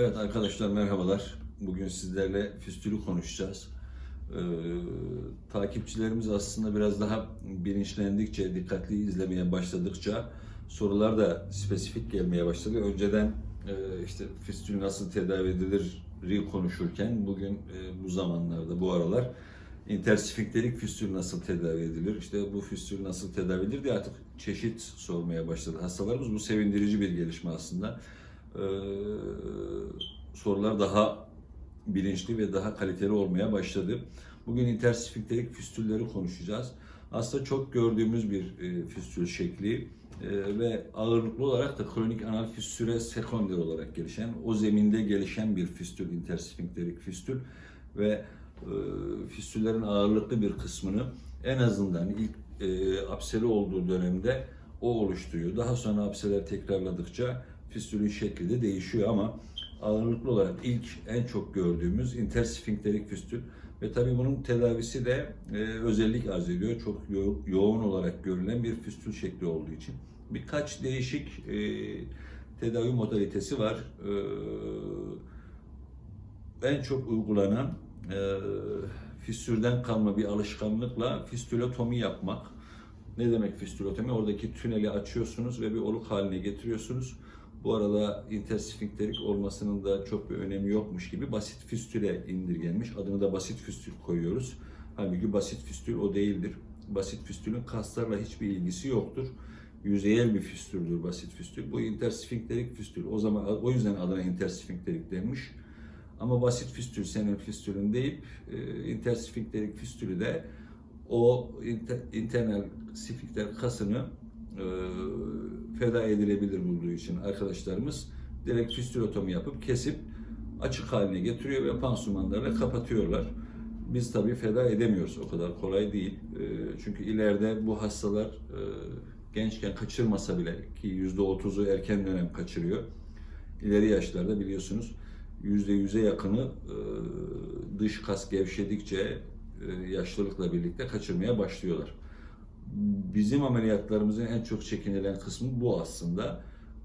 Evet arkadaşlar merhabalar. Bugün sizlerle fistülü konuşacağız. Ee, takipçilerimiz aslında biraz daha bilinçlendikçe, dikkatli izlemeye başladıkça sorular da spesifik gelmeye başladı. Önceden e, işte fistül nasıl tedavi edilir konuşurken bugün e, bu zamanlarda, bu aralar intersfikterik fistül nasıl tedavi edilir? İşte bu fistül nasıl tedavi edilir diye artık çeşit sormaya başladı hastalarımız. Bu sevindirici bir gelişme aslında. Ee, sorular daha bilinçli ve daha kaliteli olmaya başladı. Bugün intersfikterik fistülleri konuşacağız. Aslında çok gördüğümüz bir e, fistül şekli e, ve ağırlıklı olarak da kronik anal fistüre sekonder olarak gelişen, o zeminde gelişen bir fistül, intersfikterik fistül ve e, fistüllerin ağırlıklı bir kısmını en azından ilk e, apseli olduğu dönemde o oluşturuyor. Daha sonra apseler tekrarladıkça fistülün şekli de değişiyor ama ağırlıklı olarak ilk en çok gördüğümüz intersfinkterik fistül ve tabii bunun tedavisi de e, özellik arz ediyor. Çok yo- yoğun olarak görülen bir fistül şekli olduğu için. Birkaç değişik e, tedavi modalitesi var. E, en çok uygulanan e, fistülden kalma bir alışkanlıkla fistülotomi yapmak. Ne demek fistülotomi? Oradaki tüneli açıyorsunuz ve bir oluk haline getiriyorsunuz. Bu arada intersfinkterik olmasının da çok bir önemi yokmuş gibi basit fistüle indirgenmiş. Adını da basit fistül koyuyoruz. Halbuki basit fistül o değildir. Basit fistülün kaslarla hiçbir ilgisi yoktur. Yüzeyel bir fistüldür basit fistül. Bu intersfinkterik fistül. O zaman o yüzden adına intersfinkterik denmiş. Ama basit fistül senin fistülün deyip e, intersfinkterik fistülü de o inter, internal sfinkter kasını e, feda edilebilir bulduğu için arkadaşlarımız direkt fistülotomi yapıp kesip açık haline getiriyor ve pansumanlarla kapatıyorlar. Biz tabii feda edemiyoruz. O kadar kolay değil. E, çünkü ileride bu hastalar e, gençken kaçırmasa bile ki yüzde otuzu erken dönem kaçırıyor. İleri yaşlarda biliyorsunuz yüzde yüze yakını e, dış kas gevşedikçe e, yaşlılıkla birlikte kaçırmaya başlıyorlar. Bizim ameliyatlarımızın en çok çekinilen kısmı bu aslında.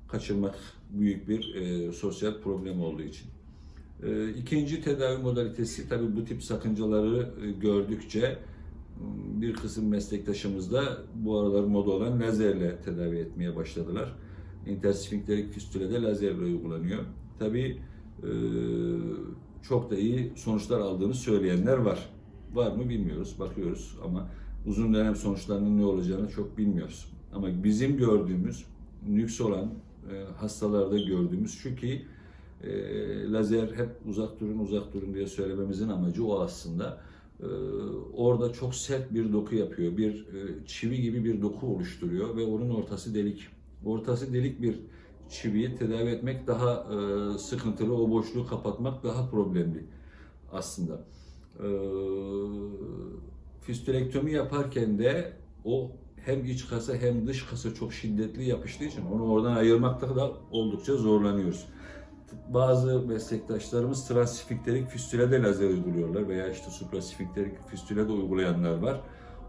Kaçırmak büyük bir e, sosyal problem olduğu için. E, ikinci tedavi modalitesi tabii bu tip sakıncaları e, gördükçe bir kısım meslektaşımız da bu aralar moda olan lazerle tedavi etmeye başladılar. Intersfinkterik fistülede lazerle uygulanıyor. Tabii e, çok da iyi sonuçlar aldığını söyleyenler var. Var mı bilmiyoruz, bakıyoruz ama uzun dönem sonuçlarının ne olacağını çok bilmiyoruz. Ama bizim gördüğümüz, nüks olan e, hastalarda gördüğümüz şu ki e, lazer hep uzak durun uzak durun diye söylememizin amacı o aslında. E, orada çok sert bir doku yapıyor, bir e, çivi gibi bir doku oluşturuyor ve onun ortası delik. Ortası delik bir çiviyi tedavi etmek daha e, sıkıntılı, o boşluğu kapatmak daha problemli aslında. E, fistülektomi yaparken de o hem iç kasa hem dış kasa çok şiddetli yapıştığı için onu oradan ayırmakta da oldukça zorlanıyoruz. Bazı meslektaşlarımız transfikterik fistüle de lazer uyguluyorlar veya işte suprasfikterik fistüle de uygulayanlar var.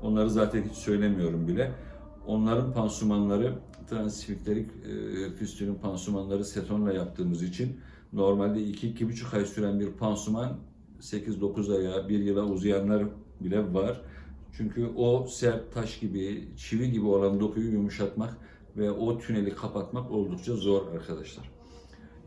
Onları zaten hiç söylemiyorum bile. Onların pansumanları transfikterik e, fistülün pansumanları setonla yaptığımız için normalde 2-2,5 ay süren bir pansuman 8-9 aya, 1 yıla uzayanlar bile var. Çünkü o sert taş gibi, çivi gibi olan dokuyu yumuşatmak ve o tüneli kapatmak oldukça zor arkadaşlar.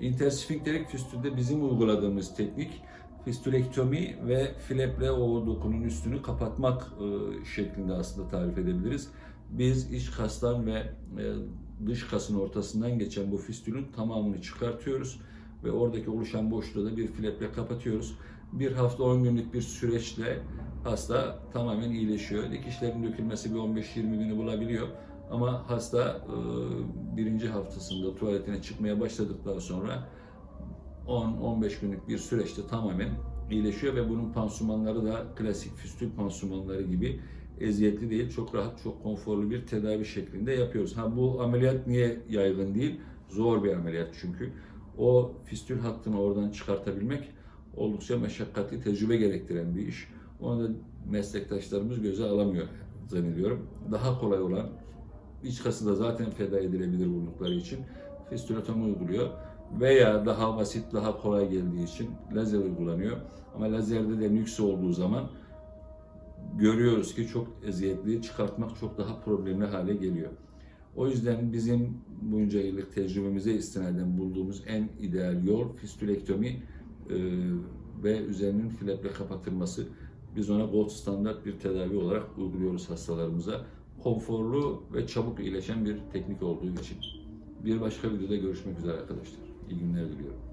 Intersfinkterik fistülde bizim uyguladığımız teknik fistülektomi ve fleple o dokunun üstünü kapatmak e, şeklinde aslında tarif edebiliriz. Biz iç kastan ve e, dış kasın ortasından geçen bu fistülün tamamını çıkartıyoruz ve oradaki oluşan boşluğu da bir fleple kapatıyoruz. Bir hafta 10 günlük bir süreçle hasta tamamen iyileşiyor. Dikişlerin dökülmesi bir 15-20 günü bulabiliyor. Ama hasta e, birinci haftasında tuvaletine çıkmaya başladıktan sonra 10-15 günlük bir süreçte tamamen iyileşiyor ve bunun pansumanları da klasik fistül pansumanları gibi eziyetli değil, çok rahat, çok konforlu bir tedavi şeklinde yapıyoruz. Ha bu ameliyat niye yaygın değil? Zor bir ameliyat çünkü. O fistül hattını oradan çıkartabilmek oldukça meşakkatli, tecrübe gerektiren bir iş. Onu da meslektaşlarımız göze alamıyor zannediyorum. Daha kolay olan, iç kası da zaten feda edilebilir buldukları için fistülotomi uyguluyor. veya daha basit, daha kolay geldiği için lazer uygulanıyor. Ama lazerde de nüks olduğu zaman görüyoruz ki çok eziyetli, çıkartmak çok daha problemli hale geliyor. O yüzden bizim bunca yıllık tecrübemize istinaden bulduğumuz en ideal yol fistülektomi e, ve üzerinin fleple kapatılması. Biz ona gold standart bir tedavi olarak uyguluyoruz hastalarımıza. Konforlu ve çabuk iyileşen bir teknik olduğu için. Bir başka videoda görüşmek üzere arkadaşlar. İyi günler diliyorum.